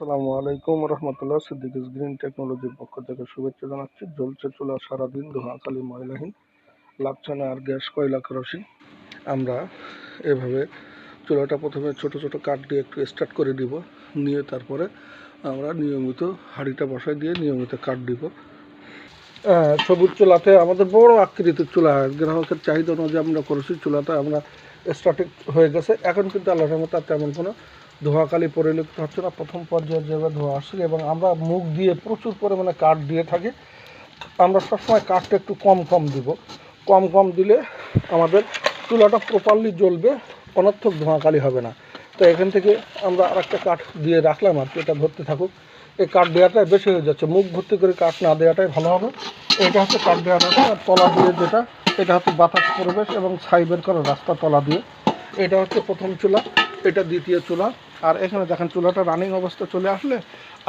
আসসালামু আলাইকুম রহমতুল্লাহ। সিদ্দিকিস গ্রিন টেকনোলজির পক্ষ থেকে শুভেচ্ছা জানাচ্ছি। জ্বলছে চুলা সারাদিন, ধোঁয়াখালি, ময়লাহীন লাগছে না আর গ্যাস, কয়লা কেরোসিন। আমরা এভাবে চুলাটা প্রথমে ছোট ছোট কাঠ দিয়ে একটু স্টার্ট করে দিব, নিয়ে তারপরে আমরা নিয়মিত হাঁড়িটা বসাই দিয়ে নিয়মিত কাঠ দিব। সবুজ চুলাতে আমাদের বড় আকৃতির চুলা। গ্রাহকের চাহিদা অনুযায়ী আমরা করেছি চুলাটা। আমরা স্টার্টিং হয়ে গেছে। এখন কিন্তু আল্লাহর মতো তেমন কোনো ধোঁয়াকালি পরিলক্ষিত হচ্ছে না। প্রথম পর্যায়ে যেভাবে ধোঁয়া আসছে এবং আমরা মুখ দিয়ে প্রচুর পরিমাণে কাঠ দিয়ে থাকি। আমরা সবসময় কাঠটা একটু কম কম দিব। কম কম দিলে আমাদের চুলাটা প্রপারলি জ্বলবে, অনর্থক ধোঁয়াকালি হবে না। তো এখান থেকে আমরা আর একটা কাঠ দিয়ে রাখলাম আর কি, এটা ধরতে থাকুক। এই কাঠ দেওয়াটাই বেশি হয়ে যাচ্ছে। মুখ ভর্তি করে কাঠ না দেওয়াটাই ভালো হবে। এটা হচ্ছে কাঠ দেওয়াটা তলা দিয়ে যেটা এটা হচ্ছে বাতাস পরিবেশ এবং ছাই বের করার রাস্তা তলা দিয়ে। এটা হচ্ছে প্রথম চুলা, এটা দ্বিতীয় চুলা। আর এখানে দেখেন চুলাটা রানিং অবস্থা চলে আসলে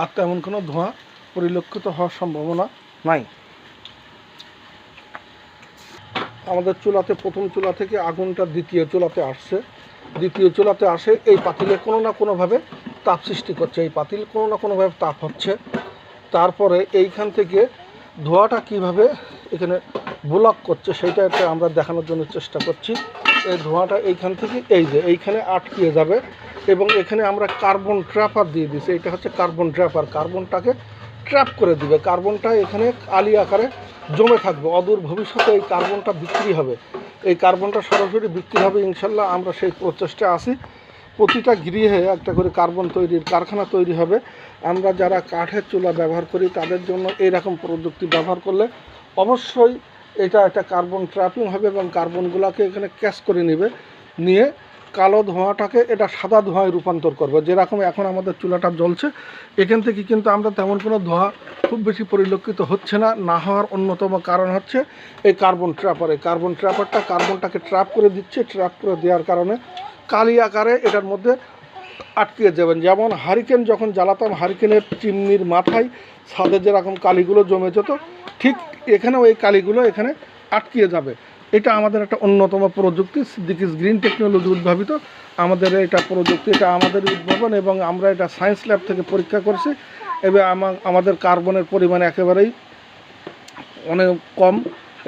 আর তেমন কোনো ধোঁয়া পরিলক্ষিত হওয়ার সম্ভাবনা নাই। আমাদের চুলাতে, প্রথম চুলা থেকে আগুনটা দ্বিতীয় চুলাতে আসছে। দ্বিতীয় চুলাতে আসে, এই পাতিলে কোনো না কোনোভাবে তাপ সৃষ্টি করছে। এই পাতিল কোনো না কোনোভাবে তাপ হচ্ছে। তারপরে এইখান থেকে ধোঁয়াটা কীভাবে এখানে ব্লক করছে সেইটা একটা আমরা দেখানোর জন্য চেষ্টা করছি। এই ধোঁয়াটা এইখান থেকে, এই যে এইখানে আটকিয়ে যাবে এবং এখানে আমরা কার্বন ট্র্যাপার দিয়ে দিছি এটা হচ্ছে কার্বন ট্র্যাপার। কার্বনটাকে ট্র্যাপ করে দিবে। কার্বনটা এখানে আলি আকারে জমে থাকবে। অদূর ভবিষ্যতে এই কার্বনটা বিক্রি হবে। এই কার্বনটা সরাসরি বিক্রি হবে, ইনশাল্লাহ আমরা সেই প্রচেষ্টায় আসি প্রতিটা গৃহে একটা করে কার্বন তৈরির কারখানা তৈরি হবে। আমরা যারা কাঠের চুলা ব্যবহার করি, তাদের জন্য এইরকম প্রযুক্তি ব্যবহার করলে অবশ্যই এটা একটা কার্বন ট্র্যাপিং হবে এবং কার্বনগুলোকে এখানে ক্যাচ করে নেবে, নিয়ে কালো ধোঁয়াটাকে এটা সাদা ধোঁয়ায় রূপান্তর করবে। যেরকম এখন আমাদের চুলাটা জ্বলছে, এখান থেকে কিন্তু আমরা তেমন কোনো ধোঁয়া খুব বেশি পরিলক্ষিত হচ্ছে না না হওয়ার অন্যতম কারণ হচ্ছে এই কার্বন ট্র্যাপার কার্বন ট্র্যাপারটা কার্বনটাকে ট্র্যাপ করে দিচ্ছে ট্র্যাপ করে দেওয়ার কারণে কালি আকারে এটার মধ্যে আটকে যাবেন। যেমন হারিকেন যখন জ্বালাতাম, হারিকেনের চিমনির মাথায় ছাদে যেরকম কালিগুলো জমে যেত, ঠিক এখানেও এই কালিগুলো এখানে আটকিয়ে যাবে। এটা আমাদের একটা অন্যতম প্রযুক্তি সিদ্দিকিস গ্রিন টেকনোলজি উদ্ভাবিত। আমাদের এটা প্রযুক্তি, এটা আমাদের উদ্ভাবন এবং আমরা এটা সায়েন্স ল্যাব থেকে পরীক্ষা করছি। এবং আমাদের কার্বনের পরিমাণ একেবারেই অনেক কম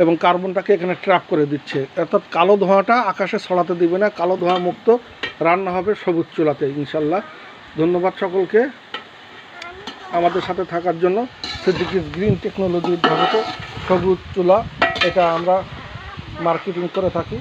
এবং কার্বনটাকে এখানে ট্র্যাপ করে দিচ্ছে। অর্থাৎ কালো ধোঁয়াটা আকাশে ছড়াতে দিবে না, কালো ধোঁয়া মুক্ত রান্না হবে সবুজ চুলাতে, ইনশাল্লাহ। ধন্যবাদ সকলকে আমাদের সাথে থাকার জন্য। সিদ্দিকিস গ্রিন টেকনোলজির উদ্ভাবিত সবুজ চুলা, এটা আমরা মার্কেটিং করে থাকি।